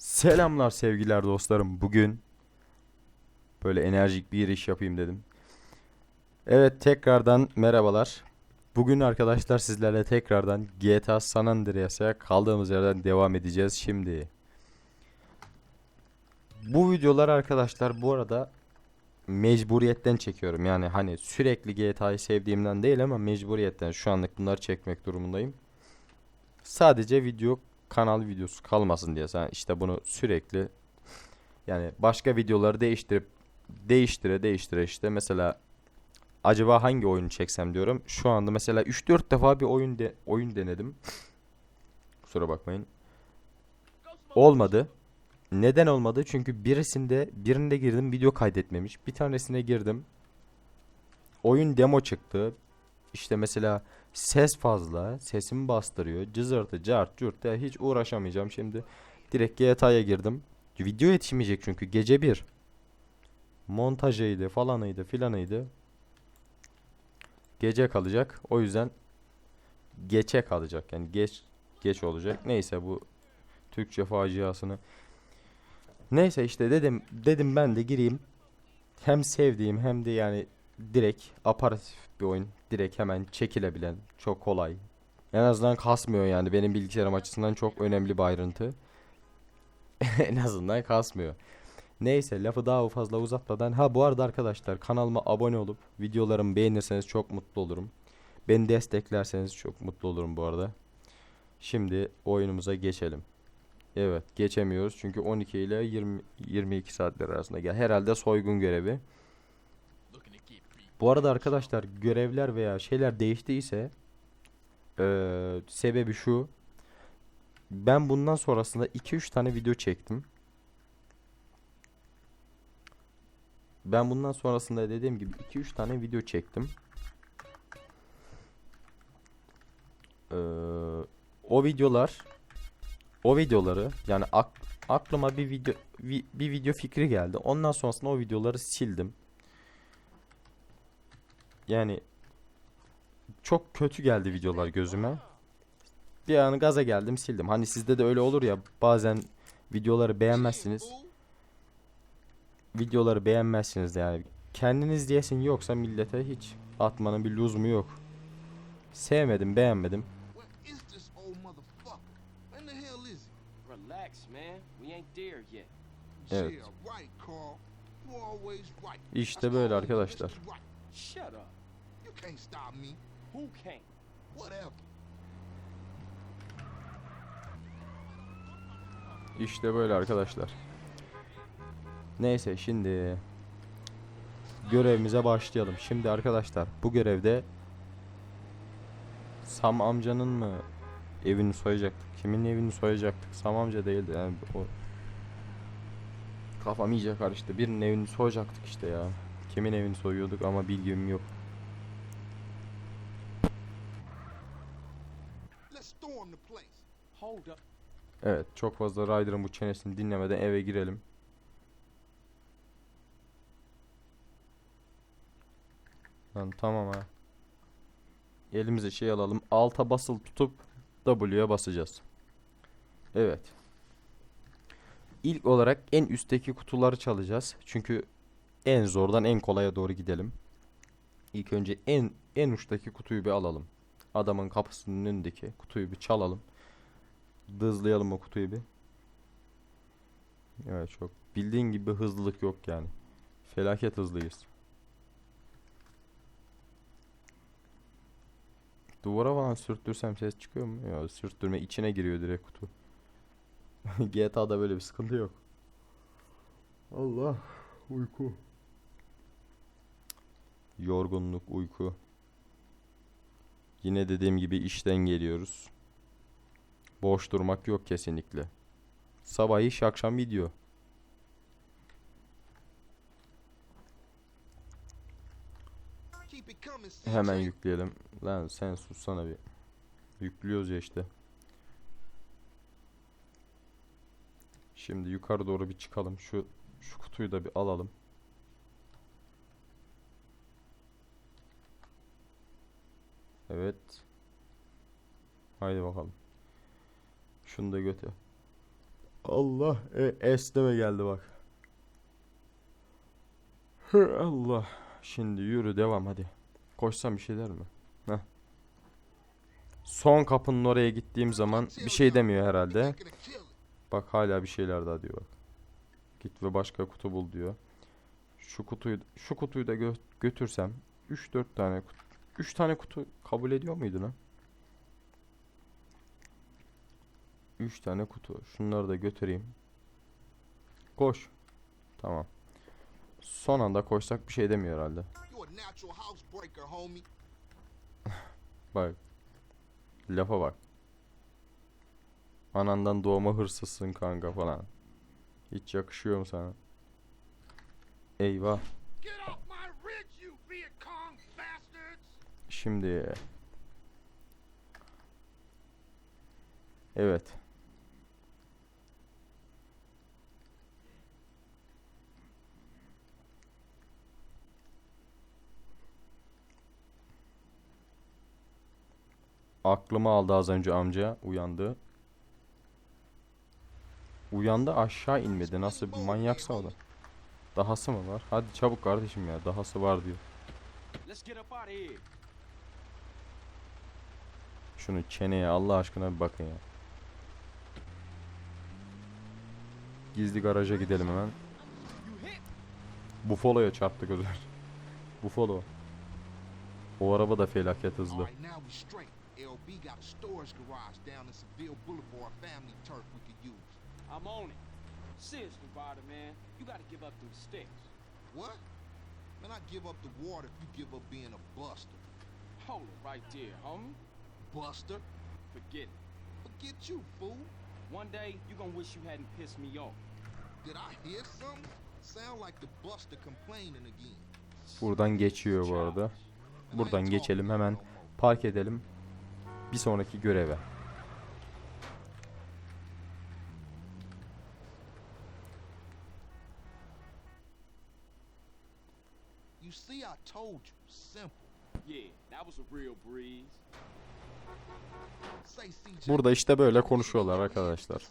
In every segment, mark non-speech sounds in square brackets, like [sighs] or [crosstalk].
Selamlar sevgiler dostlarım. Bugün böyle enerjik bir giriş yapayım dedim. Evet tekrardan merhabalar. Bugün arkadaşlar sizlerle tekrardan GTA San Andreas'a kaldığımız yerden devam edeceğiz şimdi. Bu videolar arkadaşlar bu arada mecburiyetten çekiyorum. Yani hani sürekli GTA'yı sevdiğimden değil ama mecburiyetten şu anlık bunları çekmek durumundayım. Sadece video kanal videosu kalmasın diye sen işte bunu sürekli yani başka videoları değiştirip değiştire değiştire işte mesela acaba hangi oyunu çeksem diyorum. Şu anda mesela 3-4 defa bir oyun de oyun denedim. Kusura bakmayın. Olmadı. Neden olmadı? Çünkü birisinde birinde girdim video kaydetmemiş. Bir tanesine girdim. Oyun demo çıktı. İşte mesela ses fazla, sesimi bastırıyor. Cızırtı, cart, cürt hiç uğraşamayacağım şimdi. Direkt GTA'ya girdim. Video yetişmeyecek çünkü gece bir. Montajıydı, falanıydı, filanıydı. Gece kalacak. O yüzden geçe kalacak. Yani geç geç olacak. Neyse bu Türkçe faciasını. Neyse işte dedim dedim ben de gireyim. Hem sevdiğim hem de yani direkt aparatif bir oyun. Direkt hemen çekilebilen, çok kolay. En azından kasmıyor yani benim bilgisayarım açısından çok önemli bir ayrıntı. [laughs] en azından kasmıyor. Neyse lafı daha fazla uzatmadan ha bu arada arkadaşlar kanalıma abone olup videolarımı beğenirseniz çok mutlu olurum. Beni desteklerseniz çok mutlu olurum bu arada. Şimdi oyunumuza geçelim. Evet geçemiyoruz çünkü 12 ile 20 22 saatler arasında gel. Herhalde soygun görevi. Bu arada arkadaşlar görevler veya şeyler değiştiyse eee, sebebi şu. Ben bundan sonrasında 2-3 tane video çektim. Ben bundan sonrasında dediğim gibi 2-3 tane video çektim. Eee, o videolar o videoları yani ak- aklıma bir video vi- bir video fikri geldi. Ondan sonrasında o videoları sildim. Yani çok kötü geldi videolar gözüme. Bir an gaza geldim sildim. Hani sizde de öyle olur ya bazen videoları beğenmezsiniz. Videoları beğenmezsiniz yani. Kendiniz diyesin yoksa millete hiç atmanın bir lüzumu yok. Sevmedim, beğenmedim. Evet. İşte böyle arkadaşlar. Can't stop me. Who can't? Whatever. İşte böyle arkadaşlar. Neyse şimdi görevimize başlayalım. Şimdi arkadaşlar bu görevde Sam amcanın mı evini soyacaktık? Kimin evini soyacaktık? Sam amca değildi yani o Kafam iyice karıştı. Birinin evini soyacaktık işte ya. Kimin evini soyuyorduk ama bilgim yok. Let's storm the place. Hold up. Evet, çok fazla Ryder'ın bu çenesini dinlemeden eve girelim. Lan tamam ha. Elimize şey alalım. Alta basılı tutup W'ye basacağız. Evet. İlk olarak en üstteki kutuları çalacağız. Çünkü en zordan en kolaya doğru gidelim. İlk önce en en uçtaki kutuyu bir alalım. Adamın kapısının önündeki kutuyu bir çalalım. Hızlayalım o kutuyu bir. Evet çok. Bildiğin gibi hızlılık yok yani. Felaket hızlıyız. Duvara falan sürttürsem ses çıkıyor mu? Ya sürttürme içine giriyor direkt kutu. [laughs] GTA'da böyle bir sıkıntı yok. Allah uyku. Yorgunluk, uyku. Yine dediğim gibi işten geliyoruz. Boş durmak yok kesinlikle. Sabah iş, akşam video. Hemen yükleyelim. Lan sen sussana bir. Yüklüyoruz ya işte. Şimdi yukarı doğru bir çıkalım. Şu şu kutuyu da bir alalım. Evet. Haydi bakalım. Şunu da götür. Allah e, esneme geldi bak. Hı, Allah. Şimdi yürü devam hadi. Koşsam bir şey der mi? Heh. Son kapının oraya gittiğim zaman bir şey demiyor herhalde. Bak hala bir şeyler daha diyor. Git ve başka kutu bul diyor. Şu kutuyu şu kutuyu da gö- götürsem 3 4 tane kutu 3 tane kutu kabul ediyor muydu lan? 3 tane kutu. Şunları da götüreyim. Koş. Tamam. Son anda koşsak bir şey demiyor herhalde. [sighs] Bak. Lafa bak. Anandan doğma hırsızsın kanka falan. Hiç yakışıyor mu sana? Eyvah. Şimdi. Evet. Aklımı aldı az önce amca uyandı. Uyandı aşağı inmedi. Nasıl bir manyaksa o da. Dahası mı var? Hadi çabuk kardeşim ya. Dahası var diyor. Şunu çeneye Allah aşkına bir bakın ya. Gizli garaja gidelim hemen. Buffalo'ya çarptık özür. [laughs] Buffalo. O araba da felaket hızlı. LB got a storage garage down in Seville Boulevard family turf we could use. I'm on it. Seriously, Ryder, man. You gotta give up them sticks. What? Man, I give up the water if you give up being a buster. Hold it right there, homie. Buster? Forget it. Forget you, fool. One day, you gonna wish you hadn't pissed me off. Did I hear something? Sound like the buster complaining again. Buradan geçiyor bu arada. Buradan geçelim hemen. Park edelim. Bir sonraki göreve. You see, I told you. Simple. Yeah, that was a real breeze. Burada işte böyle konuşuyorlar arkadaşlar.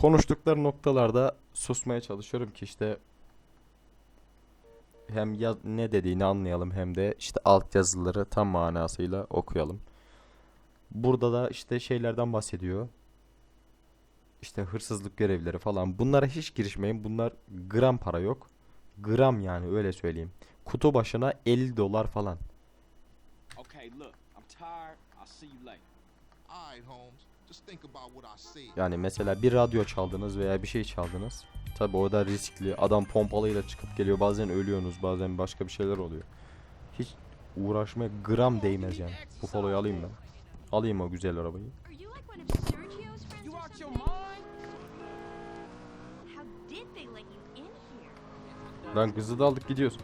Konuştukları noktalarda susmaya çalışıyorum ki işte hem ya ne dediğini anlayalım hem de işte alt yazıları tam manasıyla okuyalım. Burada da işte şeylerden bahsediyor. İşte hırsızlık görevleri falan. Bunlara hiç girişmeyin. Bunlar gram para yok. Gram yani öyle söyleyeyim. Kutu başına 50 dolar falan. Yani mesela bir radyo çaldınız veya bir şey çaldınız. Tabi o da riskli. Adam pompalıyla çıkıp geliyor. Bazen ölüyorsunuz. Bazen başka bir şeyler oluyor. Hiç uğraşmaya gram değmez yani. Bu foloyu alayım ben. Alayım o güzel arabayı. Lan kızı da aldık gidiyoruz.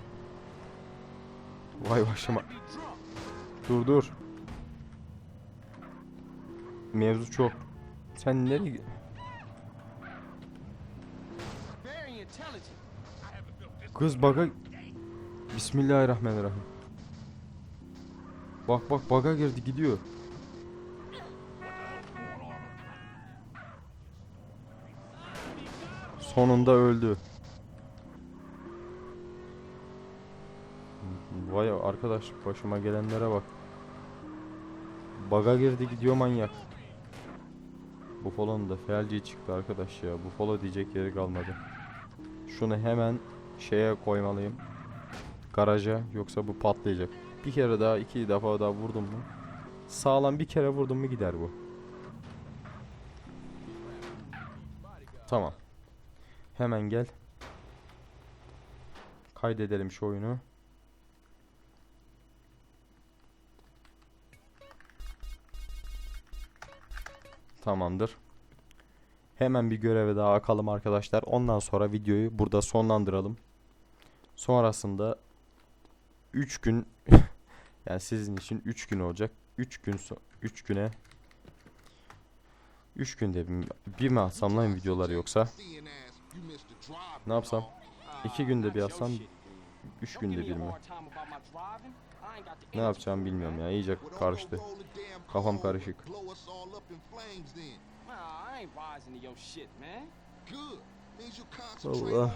Vay başıma. Dur dur. Mevzu çok. Sen nereye... Kız baga... Bismillahirrahmanirrahim. Bak bak baga girdi gidiyor. Sonunda öldü. Vay arkadaş başıma gelenlere bak. Baga girdi gidiyor manyak. Buffalo'nun da felci çıktı arkadaş ya. Buffalo diyecek yeri kalmadı. Şunu hemen şeye koymalıyım. Garaja yoksa bu patlayacak. Bir kere daha iki defa daha vurdum mu? Sağlam bir kere vurdum mu gider bu. Tamam. Hemen gel. Kaydedelim şu oyunu. Tamamdır. Hemen bir göreve daha akalım arkadaşlar. Ondan sonra videoyu burada sonlandıralım. Sonrasında 3 gün [laughs] yani sizin için 3 gün olacak. 3 gün 3 güne 3 günde bir, mi atsam lan videoları yoksa? Ne yapsam? İki günde bir your atsam shit, dude. 3 Don't give günde bir mi? Ne it, bilmiyorum ya. İyice karıştı. Kafam karışık. Allah.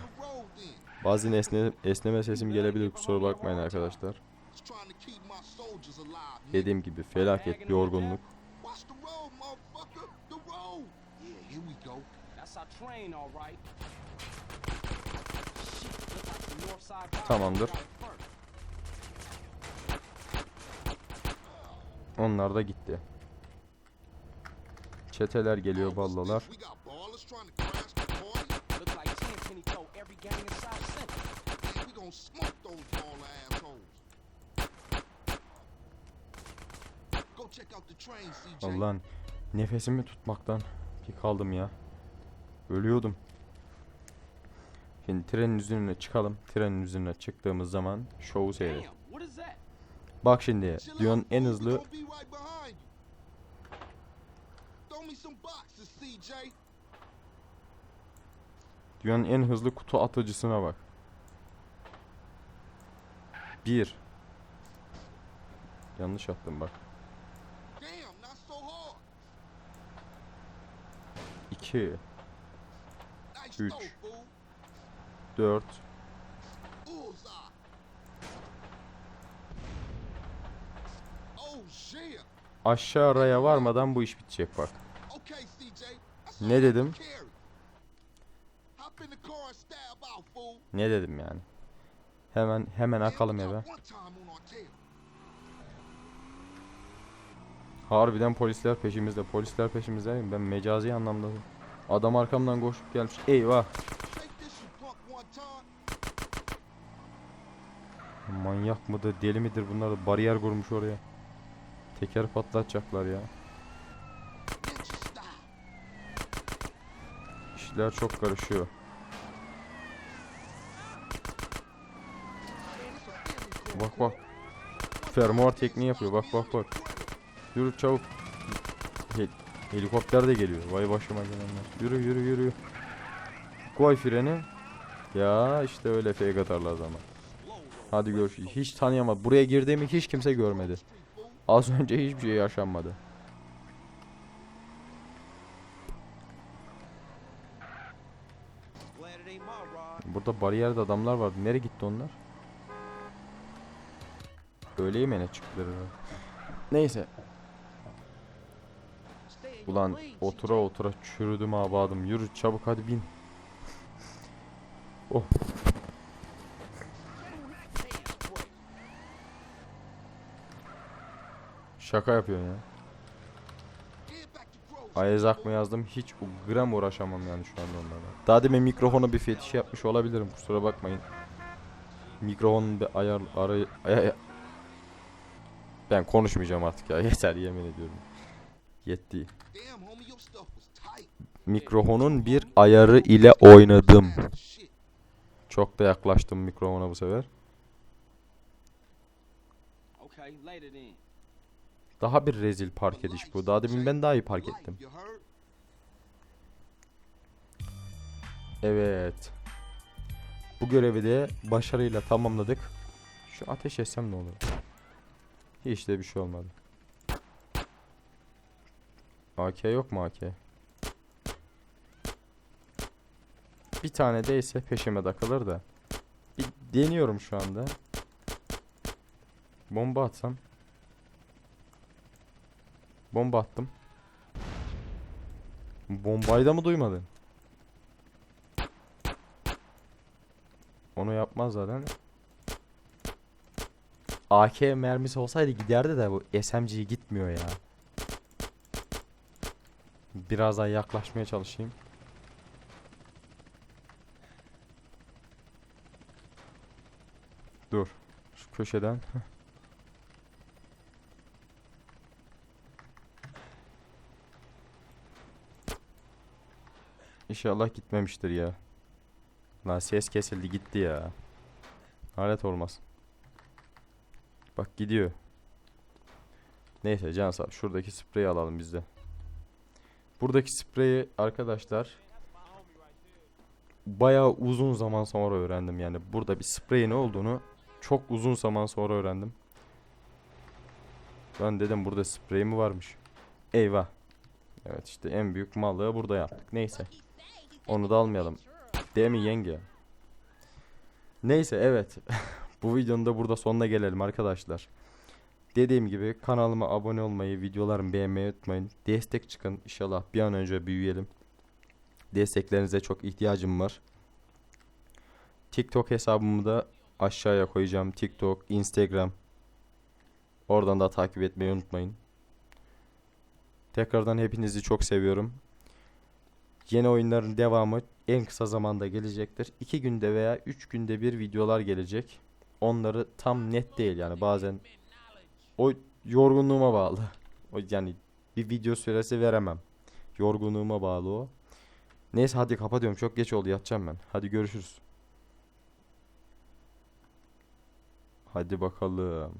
Bazen esne, esneme sesim gelebilir kusura bakmayın arkadaşlar. Dediğim gibi felaket bir yorgunluk. Tamamdır. Onlar da gitti. Çeteler geliyor ballalar. Allah'ın nefesimi tutmaktan bir kaldım ya. Ölüyordum. Şimdi trenin üzerine çıkalım. Trenin üzerine çıktığımız zaman şovu seyret. Bak şimdi dünyanın en hızlı dünyanın en hızlı kutu atıcısına bak. 1 Yanlış attım bak. Damn, not so hard. 2 Nice Üç. throw, fool. 4 Bullseye. Oh, yeah. Aşağı araya varmadan bu iş bitecek bak. Ne dedim? Ne dedim yani? Hemen hemen akalım eve. Harbiden polisler peşimizde. Polisler peşimizde. Ben mecazi anlamda. Adam arkamdan koşup gelmiş. Eyvah. Manyak mıdır, deli midir bunlar da bariyer kurmuş oraya. Teker patlatacaklar ya. İşler çok karışıyor. Bak bak. Fermuar tekniği yapıyor. Bak bak bak. Yürü çabuk. Hel- helikopter de geliyor. Vay başıma gelenler. Yürü yürü yürü. Koy freni. Ya işte öyle fake atarlar zaman. Hadi görüşürüz. Hiç tanıyamadı. Buraya girdiğimi hiç kimse görmedi. Az önce hiçbir şey yaşanmadı. Burada bariyerde adamlar vardı. Nereye gitti onlar? Öğle yemeğine çıktılar. Neyse. Ulan otura otura çürüdüm abadım. Yürü çabuk hadi bin. Oh. Şaka yapıyorsun ya. Ayazak mı yazdım hiç gram uğraşamam yani şu anda onlarla. Daha demin mikrofona bir fetiş yapmış olabilirim kusura bakmayın. Mikrofonun bir ayar arayı ay- ay- Ben konuşmayacağım artık ya [laughs] yeter yemin ediyorum. Yetti. Mikrofonun bir ayarı ile oynadım. Çok da yaklaştım mikrofona bu sefer. Daha bir rezil park ediş bu. Daha demin ben daha iyi park ettim. Evet. Bu görevi de başarıyla tamamladık. Şu ateş etsem ne olur? Hiç de bir şey olmadı. AK yok mu AK? Bir tane değilse peşime takılır da. Bir deniyorum şu anda. Bomba atsam. Bomba attım. Bombayı da mı duymadın? Onu yapmaz zaten. AK mermisi olsaydı giderdi de bu SMG gitmiyor ya. Biraz daha yaklaşmaya çalışayım. Dur. Şu köşeden. İnşallah gitmemiştir ya. Lan ses kesildi gitti ya. Alet olmaz. Bak gidiyor. Neyse Cansap şuradaki spreyi alalım biz de. Buradaki spreyi arkadaşlar bayağı uzun zaman sonra öğrendim yani. Burada bir spreyin olduğunu çok uzun zaman sonra öğrendim. Ben dedim burada sprey mi varmış? Eyvah. Evet işte en büyük mallığı burada yaptık. Neyse. Onu da almayalım. Değil mi yenge? Neyse evet. [laughs] Bu videonun da burada sonuna gelelim arkadaşlar. Dediğim gibi kanalıma abone olmayı, videolarımı beğenmeyi unutmayın. Destek çıkın inşallah bir an önce büyüyelim. Desteklerinize çok ihtiyacım var. TikTok hesabımı da aşağıya koyacağım. TikTok, Instagram. Oradan da takip etmeyi unutmayın. Tekrardan hepinizi çok seviyorum. Yeni oyunların devamı en kısa zamanda gelecektir. 2 günde veya 3 günde bir videolar gelecek. Onları tam net değil yani bazen o yorgunluğuma bağlı. O yani bir video süresi veremem. Yorgunluğuma bağlı o. Neyse hadi kapatıyorum. Çok geç oldu yatacağım ben. Hadi görüşürüz. Hadi bakalım.